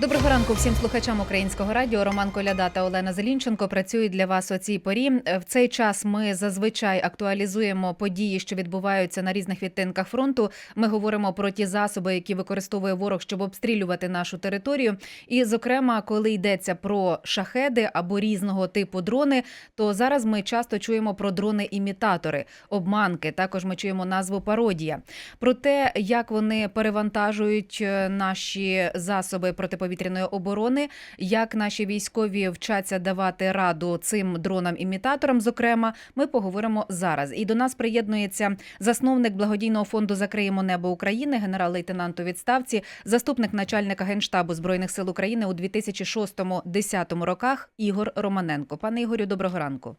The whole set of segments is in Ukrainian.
Доброго ранку всім слухачам українського радіо. Роман Коляда та Олена Зелінченко працюють для вас о цій порі. В цей час ми зазвичай актуалізуємо події, що відбуваються на різних відтинках фронту. Ми говоримо про ті засоби, які використовує ворог, щоб обстрілювати нашу територію. І, зокрема, коли йдеться про шахеди або різного типу дрони, то зараз ми часто чуємо про дрони-імітатори, обманки. Також ми чуємо назву пародія. Про те, як вони перевантажують е, наші засоби протиповітряної оборони, як наші військові вчаться давати раду цим дронам-імітаторам. Зокрема, ми поговоримо зараз. І до нас приєднується засновник благодійного фонду Закриємо небо України, генерал-лейтенант у відставці, заступник начальника генштабу збройних сил України у 2006-2010 роках Ігор Романенко. Пане Ігорю, доброго ранку.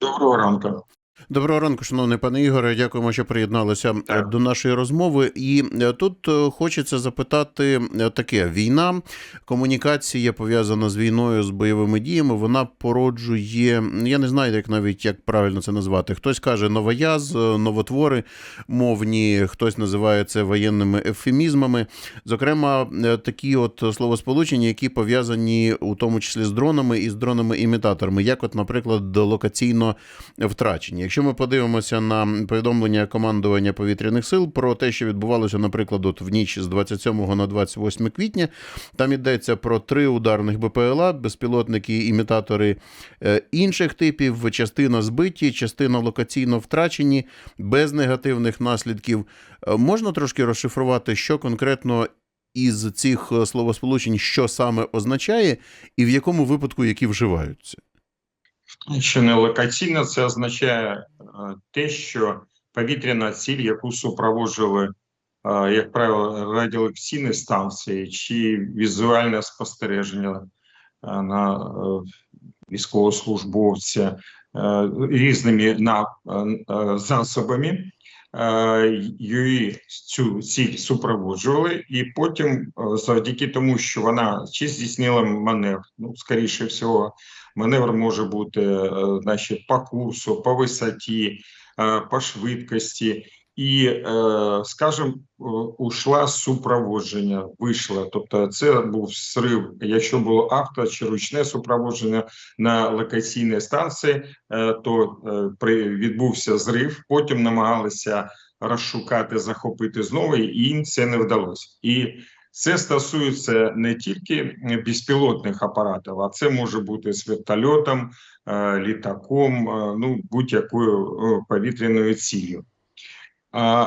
Доброго ранку. Доброго ранку, шановний пане Ігоре. Дякуємо, що приєдналися е, Так. до нашої розмови. І е, тут е, хочеться запитати таке: війна, комунікація пов'язана з війною, з бойовими діями. Вона породжує. Я не знаю, як навіть як правильно це назвати. Хтось каже новояз, новотвори мовні, хтось називає це воєнними ефемізмами. Зокрема, такі от словосполучення, які пов'язані у тому числі з дронами і з дронами-імітаторами, як, от, наприклад, локаційно втрачені. Якщо ми подивимося на повідомлення командування повітряних сил про те, що відбувалося, наприклад, от в ніч з 27 на 28 квітня, там йдеться про три ударних БПЛА, безпілотники, імітатори е, інших типів, частина збиті, частина локаційно втрачені, без негативних наслідків. Е, Можна трошки розшифрувати, що конкретно із цих е, словосполучень, що саме означає, і в якому випадку які вживаються? Що не локаційна, це означає е, те, що повітряна ціль, яку супроводжували, е, як правило, радіолекційні станції чи візуальне спостереження е, на військовослужбовця різними на, е, е, засобами. е, Її цю ціль супроводжували, і потім, е, завдяки тому, що вона чи здійснила маневр, ну скоріше всього, маневр може бути е, значить, по курсу, по висоті, е, по швидкості, і, е, скажімо, е, ушла супроводження, вийшла. Тобто, це був срив, якщо було авто чи ручне супроводження на локаційній станції, е, то відбувся зрив. Потім намагалися розшукати, захопити знову, і їм це не вдалося. І це стосується не тільки безпілотних апаратів, а це може бути з вертольотом, літаком, ну будь-якою повітряною ціллю.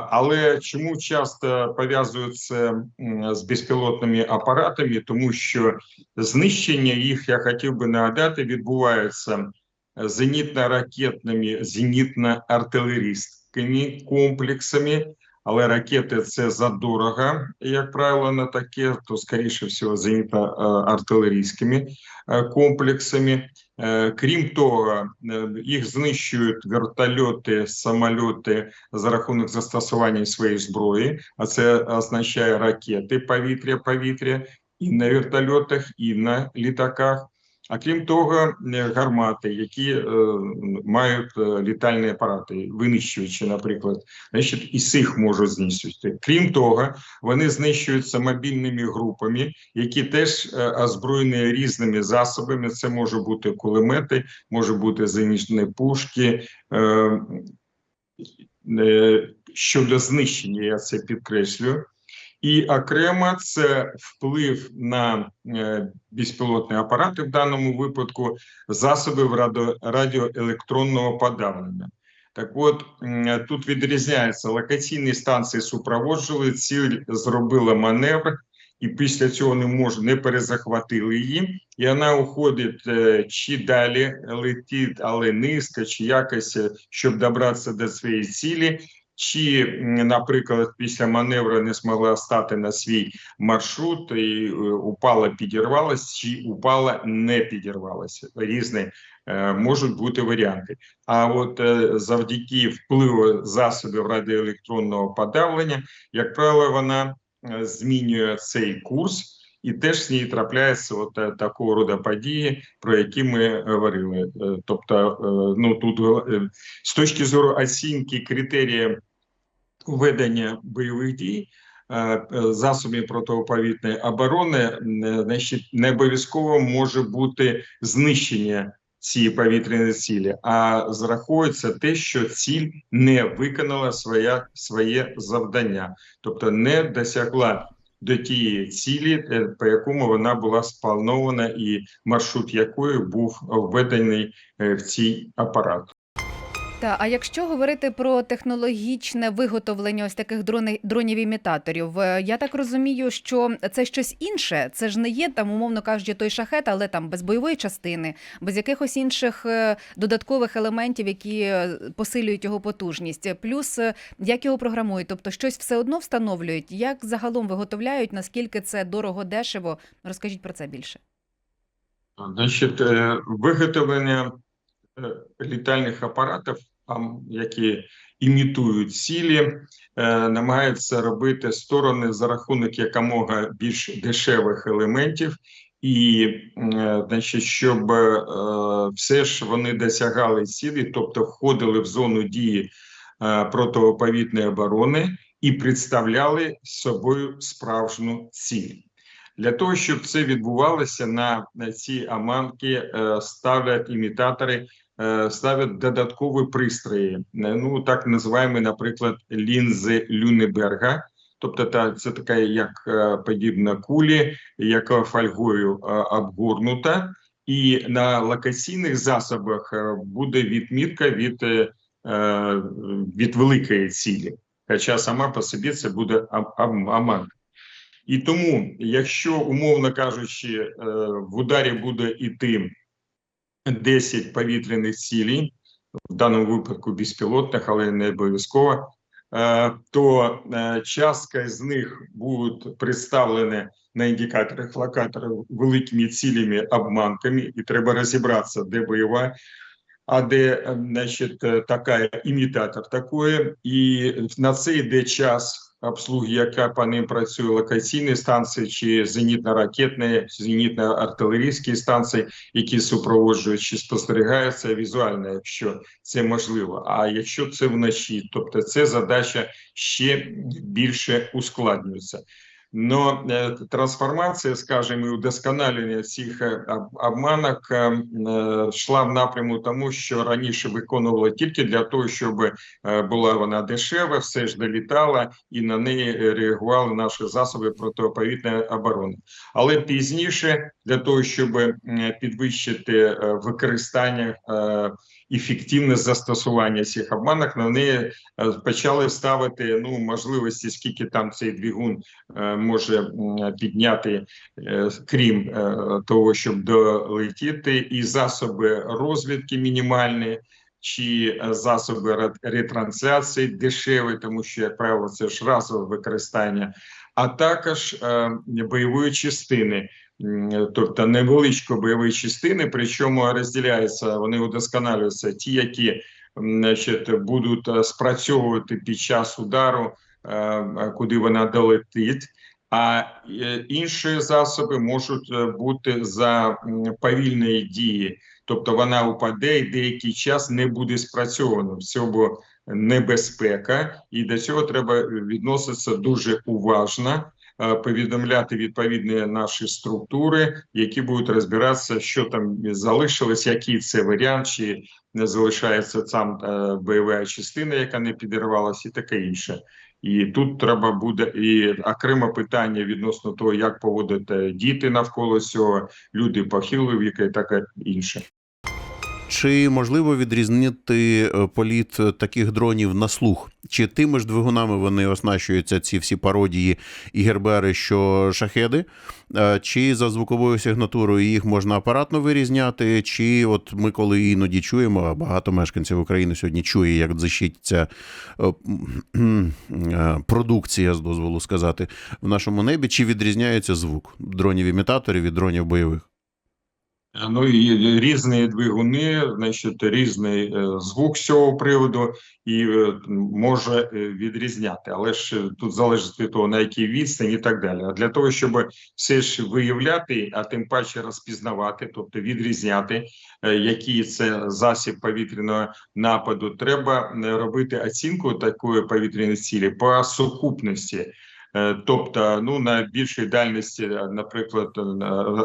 Але чому часто пов'язують це м, з безпілотними апаратами? Тому що знищення їх, я хотів би нагадати, відбувається зенітно-ракетними, зенітно-артилерійськими комплексами, але ракети це задорого, як правило, на таке, то скоріше всього зенітно-артилерійськими е, комплексами. Е, Крім того, е, їх знищують вертольоти, самольоти за рахунок застосування своєї зброї, а це означає ракети повітря-повітря і на вертольотах, і на літаках. А крім того, е, гармати, які е, мають е, літальні апарати, винищувачі, наприклад, значить, і цих можуть знищувати. Крім того, вони знищуються мобільними групами, які теж е, озброєні різними засобами. Це може бути кулемети, може бути зенітні пушки. Е, е, щодо знищення, я це підкреслюю. І окремо це вплив на е, безпілотні апарати в даному випадку засобів радіо, радіоелектронного подавлення. Так от тут відрізняється локаційні станції супроводжували, ціль зробила маневр, і після цього не може не перезахватили її, і вона уходить е, чи далі летить, але низько, чи якось, е, щоб добратися до своєї цілі. Чи, наприклад, після маневру не змогла стати на свій маршрут і е, упала, підірвалася, чи упала, не підірвалася. Різні е, можуть бути варіанти. А от е, завдяки впливу засобів радіоелектронного подавлення, як правило, вона змінює цей курс. І теж з ній трапляється от такого роду події, про які ми говорили. Тобто, ну тут з точки зору оцінки критерія ведення бойових дій, е, засобів протиповітряної оборони, е, значить, не обов'язково може бути знищення цієї повітряної цілі, а зраховується те, що ціль не виконала своє, своє завдання, тобто не досягла до тієї цілі, е, по якому вона була спланована, і маршрут якої був введений в цей апарат. Та а якщо говорити про технологічне виготовлення ось таких дрони, дронів-імітаторів, е, я так розумію, що це щось інше. Це ж не є там, умовно кажучи, той шахет, але там без бойової частини, без якихось інших е, додаткових елементів, які е, посилюють його потужність. Плюс як його програмують, тобто щось все одно встановлюють. Як загалом виготовляють, наскільки це дорого, дешево? Розкажіть про це більше. Значить, виготовлення літальних апаратів, які імітують цілі, е, намагаються робити сторони за рахунок якомога більш дешевих елементів, і е, значить, щоб е, все ж вони досягали цілі, тобто входили в зону дії е, протиповітряної оборони і представляли собою справжню ціль. Для того, щоб це відбувалося на, ці аманки, е, ставлять імітатори, е, ставлять додаткові пристрої. Е, Ну так називаємо, наприклад, лінзи Люнеберга. Тобто, це така як подібна кулі, яка фольгою обгорнута, і на локаційних засобах буде відмітка від, від великої цілі. Хоча сама по собі це буде ам- ам- аманка. І тому, якщо, умовно кажучи, е, в ударі буде йти 10 повітряних цілей, в даному випадку безпілотних, але не обов'язково, е, то е, частка з них будуть представлені на індикаторах локаторів великими цілями, обманками, і треба розібратися, де бойова, а де значить, така імітатор такої, і на це йде час обслуги, яка по ним працює локаційні станції чи зенітно-ракетні, зенітно-артилерійські станції, які супроводжують чи спостерігаються візуально, якщо це можливо. А якщо це вночі, тобто це задача ще більше ускладнюється. Но е, трансформація, скажімо, і удосконалення цих е, обманок йшла в напряму тому, що раніше виконували тільки для того, щоб була вона дешева, все ж долітала, і на неї реагували наші засоби протиповітряної оборони. Але пізніше для того, щоб підвищити е, використання е, ефективне застосування цих обманок, на неї е, почали ставити ну можливості, скільки там цей двигун е, може підняти, е, крім е, того, щоб долетіти, і засоби розвідки мінімальні. Чи засоби ретрансляції дешеві, тому що, як правило, це ж разове використання, а також е, бойової частини, тобто невеличко бойові частини, причому розділяються, вони удосконалюються ті, які значить, будуть спрацьовувати під час удару, куди вона долетить. А е, інші засоби можуть е, бути за повільної дії, тобто вона упаде і деякий час не буде спрацьовано. В цьому небезпека, і до цього треба відноситися дуже уважно, е, повідомляти відповідні наші структури, які будуть розбиратися, що там залишилось, який це варіант, чи не залишається там е, бойова частина, яка не підірвалася, і таке інше. І тут треба буде і окреме питання відносно того, як поводити діти навколо цього, люди похилого віку і таке інше. Чи можливо відрізнити е, політ е, таких дронів на слух? Чи тими ж двигунами вони оснащуються ці всі пародії і гербери, що шахеди? Е, Чи за звуковою сигнатурою їх можна апаратно вирізняти? Чи от ми коли іноді чуємо, а багато мешканців України сьогодні чує, як е, продукція, з дозволу сказати, в нашому небі, чи відрізняється звук дронів-імітаторів від дронів бойових? Ну і різні двигуни, значить, різний е, звук з цього приводу і е, може е, відрізняти, але ж е, тут залежить від того, на якій відстані і так далі. А для того, щоб все ж виявляти, а тим паче розпізнавати, тобто відрізняти, е, який це засіб повітряного нападу, треба е, робити оцінку такої повітряної цілі по сукупності. Е, Тобто, ну на більшій дальності, е, наприклад, е,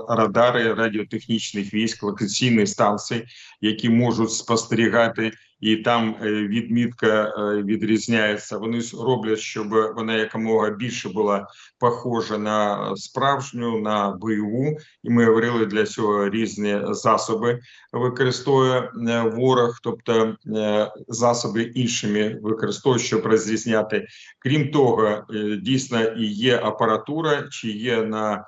радари радіотехнічних військ, локаційні станції, які можуть спостерігати, і там е, відмітка е, відрізняється. Вони роблять, щоб вона якомога більше була похожа на справжню, на бойову. І ми говорили для цього різні засоби використовує е, ворог, тобто засоби іншими використовує, щоб розрізняти. Крім того, дійсно і є апаратура, чи є на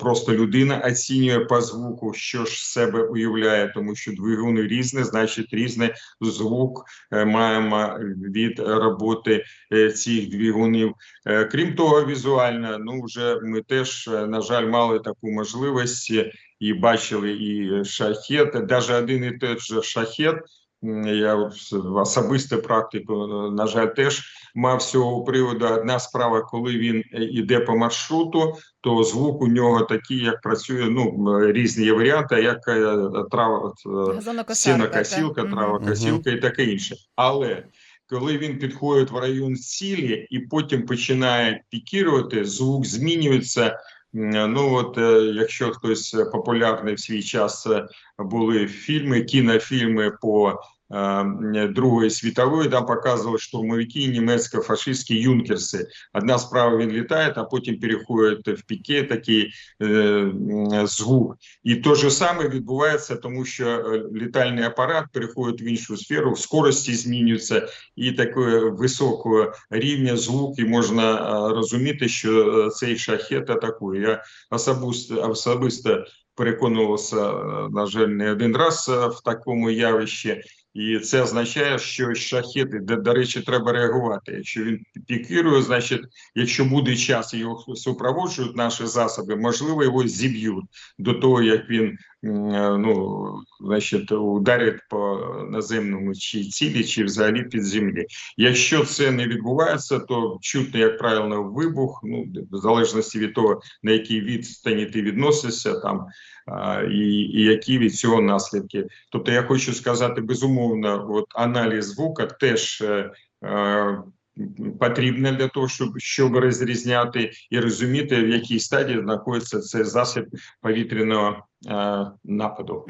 просто людина оцінює по звуку, що ж себе уявляє, тому що двигуни різні, значить різний звук е, маємо від роботи е, цих двигунів. Е, Крім того, візуально, ну вже ми теж, е, на жаль, мали таку можливість е, і бачили і шахет, навіть один і той же шахет. Я особисту практику, на жаль, теж мав з цього приводу. Одна справа, коли він е, іде по маршруту, то звук у нього такий, як працює. Ну різні є варіанти, як е, трава е, сінокосілка, травокосілка і таке інше. Але коли він підходить в район цілі і потім починає пікірувати, звук змінюється. М, Ну от е, якщо хтось е, популярний в свій час е, були фільми, кінофільми по е, Другої світової, там показували штурмовики німецько-фашистські юнкерси. Одна справа він літає, а потім переходить в піке такий е, звук. І те ж саме відбувається, тому що е, літальний апарат переходить в іншу сферу, скорості змінюються, і такого високого рівня звук, і можна е, розуміти, що е, цей шахет атакує. Я особисто, особисто переконувався, на жаль, не один раз в такому явищі. І це означає, що шахети, де, до речі, треба реагувати. Якщо він пікірує, значить, якщо буде час його супроводжують наші засоби, можливо, його зіб'ють до того, як він ну, значить, ударить по наземному чи цілі, чи взагалі під землі. Якщо це не відбувається, то чутно, як правило, вибух, ну в залежності від того, на якій відстані ти відносишся, там і, і які від цього наслідки. Тобто, я хочу сказати, безумовно, от аналіз звука теж. Потрібне для того, щоб щоб розрізняти і розуміти, в якій стадії знаходиться цей засіб повітряного е, нападу.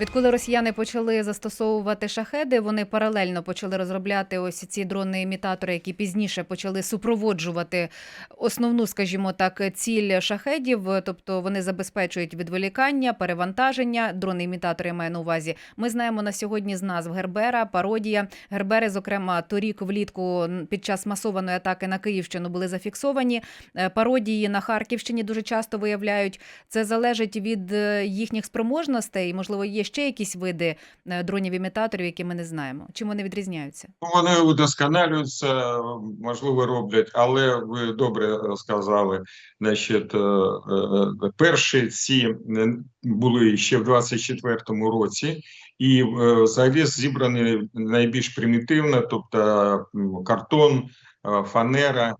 Відколи росіяни почали застосовувати шахеди, вони паралельно почали розробляти ось ці дрони-імітатори, які пізніше почали супроводжувати основну, скажімо так, ціль шахедів. Тобто вони забезпечують відволікання, перевантаження. Дрони-імітатори маю на увазі. Ми знаємо на сьогодні з назв Гербера, пародія. Гербери, зокрема, торік влітку під час масованої атаки на Київщину були зафіксовані. Е, Пародії на Харківщині дуже часто виявляють. Це залежить від е, їхніх спроможностей. Можливо, є ще якісь види е, дронів-імітаторів, які ми не знаємо. Чим вони відрізняються? Ну, Вони удосконалюються, можливо, роблять, але ви добре сказали. Значить, е, е, перші ці були ще в 24-му році, і взагалі зібрані найбільш примітивно, тобто картон, фанера,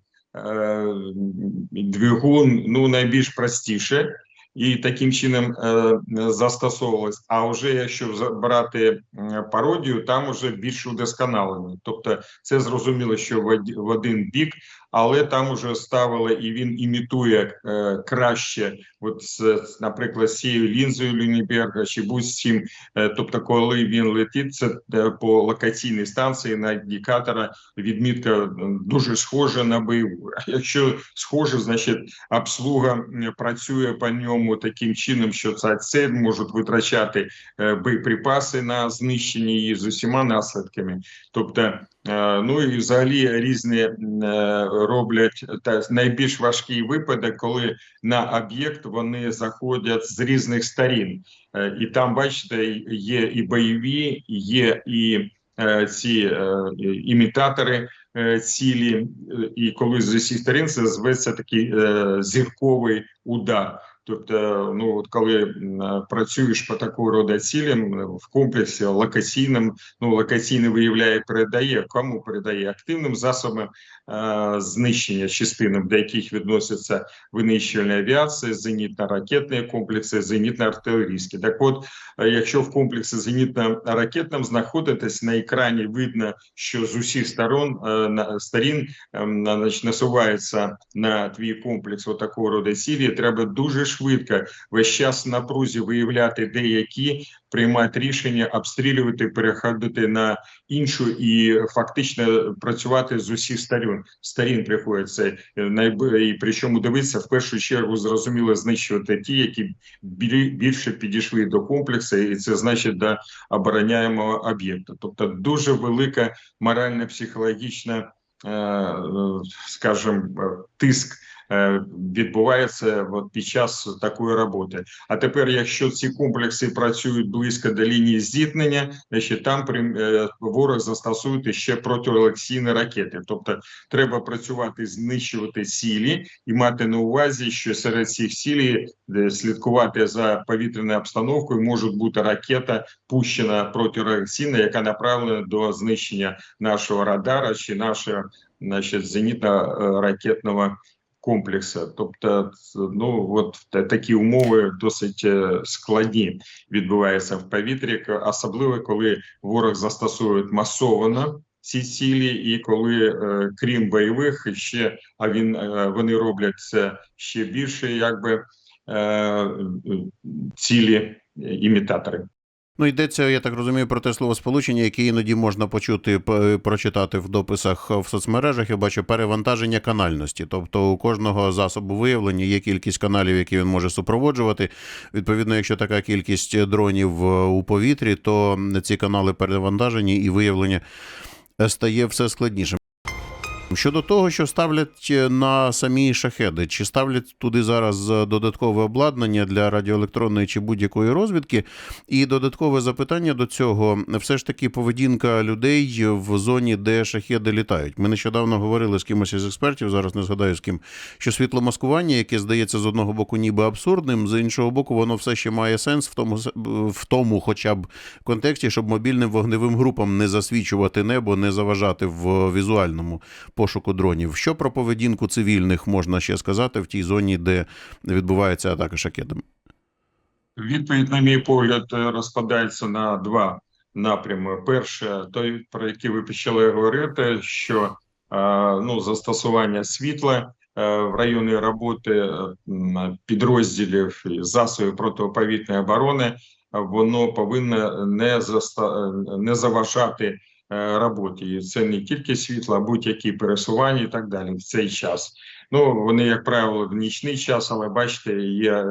двигун, ну найбільш простіше. І таким чином е, застосовувалось. А вже якщо брати пародію, там вже більш удосконалено. Тобто, це зрозуміло, що в один бік, але там уже ставили і він імітує е, краще, от з, наприклад, з цією лінзою Люніберга чи будь-чим. Е, тобто, коли він летить, це е, по локаційній станції на індикатора відмітка е, дуже схожа на бойову. Якщо схоже, значить обслуга працює по ньому таким чином, що ця цель можуть витрачати е, боєприпаси на знищення її з усіма наслідками. Тобто, ну і взагалі різні е, роблять та найбільш важкий випадок, коли на об'єкт вони заходять з різних сторін, Е, і там, бачите, є і бойові, є і е, ці е, імітатори е, цілі, е, і коли з усіх сторін це зветься такий е, зірковий удар. Тобто, ну от коли працюєш по такого роду цілям е, в комплексі локаційним, ну локаційний виявляє, передає кому передає? Активним засобам знищення частини, до яких відносяться винищувальна авіація, зенітно-ракетні комплекси, зенітно-артилерійські. Так от, е, якщо в комплексі зенітно-ракетному знаходитесь на екрані, видно, що з усіх сторон е, на сторін ем, значить, насувається на твій комплекс отакого роду цілі. Треба дуже швидко весь час в напрузі виявляти деякі, приймати рішення, обстрілювати, переходити на іншу і фактично працювати з усіх сторін. Сторін приходиться е, і причому дивитися в першу чергу зрозуміло знищувати ті, які більше підійшли до комплексу, і це значить до обороняємого об'єкту. Тобто дуже велика морально-психологічна, е, е, скажімо, тиск. Е, Відбувається от під час такої роботи. А тепер, якщо ці комплекси працюють близько до лінії зіткнення, значить там е, ворог застосує ще протиолексійні ракети. Тобто треба працювати, знищувати цілі і мати на увазі, що серед цих цілей е, слідкувати за повітряною обстановкою може бути ракета пущена протиреакційна, яка направлена до знищення нашого радара чи нашого значить, зенітно-ракетного комплексу. Тобто, ну от такі умови досить е, складні відбуваються в повітрі, особливо коли ворог застосовує масовано ці цілі, і коли е, крім бойових ще а він е, вони роблять це ще більше, якби е, е, цілі імітатори. Ну, йдеться, я так розумію, про те словосполучення, яке іноді можна почути, прочитати в дописах в соцмережах. Я бачу перевантаження канальності. Тобто у кожного засобу виявлення є кількість каналів, які він може супроводжувати. Відповідно, якщо така кількість дронів е, у повітрі, то ці канали перевантажені і виявлення е, стає все складнішим. Щодо того, що ставлять е, на самі шахеди, чи ставлять туди зараз е, додаткове обладнання для радіоелектронної чи будь-якої розвідки, і додаткове запитання до цього: все ж таки поведінка людей в зоні, де шахеди літають. Ми нещодавно говорили з кимось із експертів, зараз не згадаю з ким, що світломаскування, яке здається з одного боку ніби абсурдним, з іншого боку, воно все ще має сенс в тому, в тому, хоча б контексті, щоб мобільним вогневим групам не засвічувати небо, не заважати в візуальному пошуку дронів. Що про поведінку цивільних можна ще сказати в тій зоні, де відбувається атака шахедами? Відповідь, на мій погляд, е, розпадається на два напрями. Перше, той, про який ви почали говорити, що е, ну, застосування світла е, в районі роботи підрозділів і засобів протиповітряної оборони, воно повинно не, заста... не заважати роботі. Це не тільки світло, а будь-які пересування і так далі в цей час. Ну, вони, як правило, в нічний час, але бачите, є, е,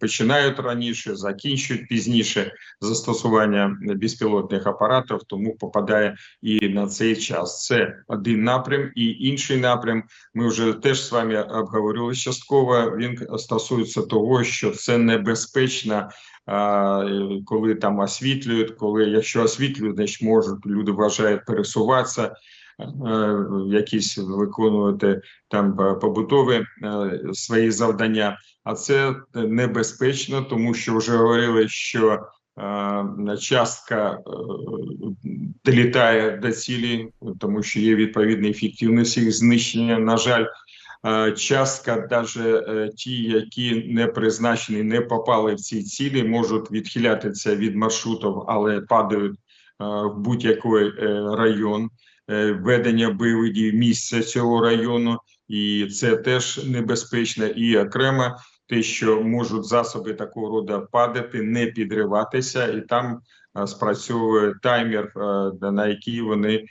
починають раніше, закінчують пізніше застосування безпілотних апаратів, тому попадає і на цей час. Це один напрям, і інший напрям. Ми вже теж з вами обговорили частково. Він стосується того, що це небезпечно. А, Коли там освітлюють, коли якщо освітлюють, значить можуть люди вважають пересуватися, е, якісь виконувати там е, побутові е, свої завдання, а це небезпечно, тому що вже говорили, що е, частка е, долітає до цілі, тому що є відповідна ефективність їх знищення. На жаль, е, частка, навіть ті, які не призначені, не попали в ці цілі, можуть відхилятися від маршрутів, але падають е, в будь-який е, район е, ведення бойових дій місця цього району, і це теж небезпечно. І окремо те, що можуть засоби такого роду падати, не підриватися, і там е, спрацьовує таймер, е, на який вони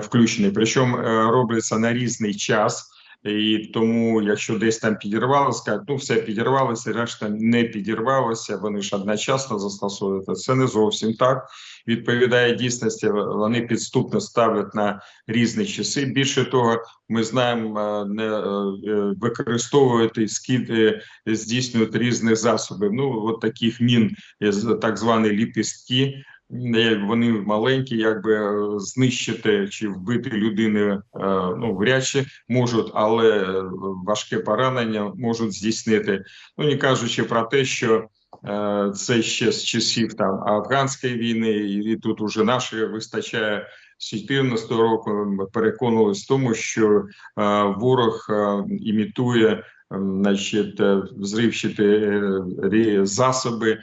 включені. Причому е, робиться на різний час. І тому, якщо десь там підірвалося, кажуть, ну все підірвалося, решта не підірвалося. Вони ж одночасно застосовують. Це не зовсім так відповідає дійсності. Вони підступно ставлять на різні часи. Більше того, ми знаємо, е, не е, е, використовують і скид здійснюють різні засоби. Ну от таких мін, так звані ліпістки. Вони маленькі, якби е, знищити чи вбити людини е, ну вряд чи можуть, але е, важке поранення можуть здійснити. Ну не кажучи про те, що це ще з часів там афганської війни, і, тут уже наші вистачає з 2014 року переконувалися в тому, що ворог імітує значить, взривчити взривчаті е, засоби, е,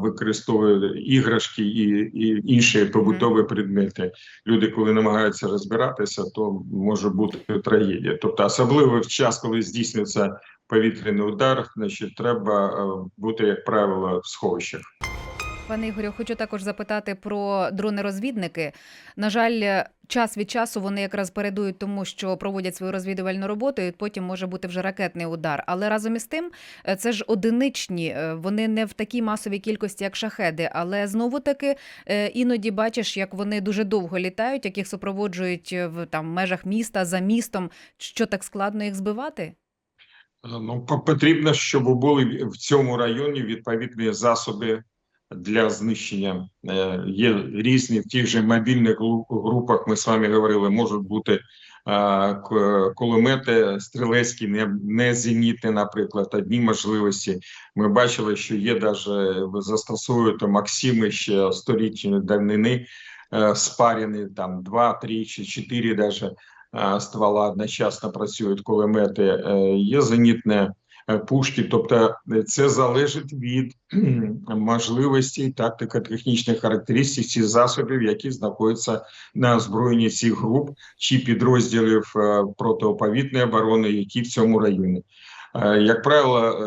використовує іграшки і, і інші побутові предмети. Люди, коли намагаються розбиратися, то може бути трагедія. Тобто, особливо в час, коли здійснюється повітряний удар, значить, треба е, бути, як правило, в сховищах. Пане Ігорю, хочу також запитати про дрони-розвідники. На жаль, час від часу вони якраз передують тому, що проводять свою розвідувальну роботу, і потім може бути вже ракетний удар. Але разом із тим, е, це ж одиничні, е, вони не в такій масовій кількості, як шахеди. Але знову таки е, іноді бачиш, як вони дуже довго літають, як їх супроводжують в там межах міста за містом. Що так складно їх збивати? Ну, потрібно, щоб були в цьому районі відповідні засоби для знищення. Е, Є різні в тих же мобільних групах. Ми з вами говорили, можуть бути е, кулемети стрілецькі, не, зенітні, наприклад, одні можливості. Ми бачили, що є даже застосовують Максими ще сторічної давнини, е, спарені там два, три чи чотири даже ствола одночасно працюють кулемети, є зенітне пушки. Тобто е, це залежить від кхм, можливостей тактико-технічних характеристик цих засобів, які знаходяться на озброєнні цих груп чи підрозділів е, протиповітної оборони, які в цьому районі. Е, Як правило,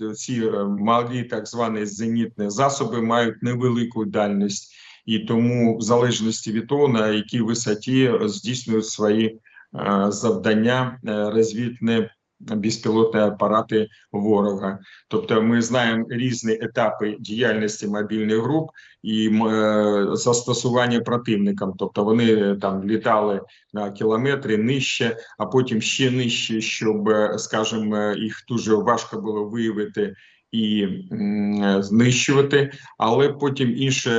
е, ці е, малі так звані зенітні засоби мають невелику дальність, і тому, в залежності від того, на якій висоті здійснюють свої е, завдання е, розвідні безпілотні апарати ворога. Тобто, ми знаємо різні етапи діяльності мобільних груп і е, застосування противникам. Тобто вони е, там літали на кілометри нижче, а потім ще нижче, щоб, е, скажімо, їх дуже важко було виявити. І е, знищувати, але потім інші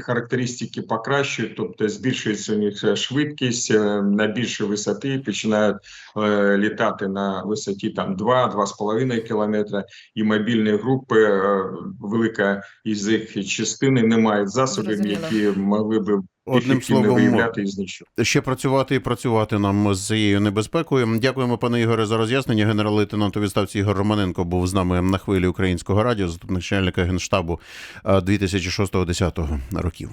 характеристики покращують, тобто збільшується у них е, швидкість е, на більшій висоти, починають е, літати на висоті там 2-2,5 кілометра, і мобільні групи, е, велика із їх частини не мають засобів, які могли би Одним словом, ще працювати і працювати нам з цією небезпекою. Дякуємо, пане Ігоре, за роз'яснення. Генерал-лейтенант у відставці Ігор Романенко був з нами на хвилі українського радіо, заступник начальника генштабу е, 2006-2010 років.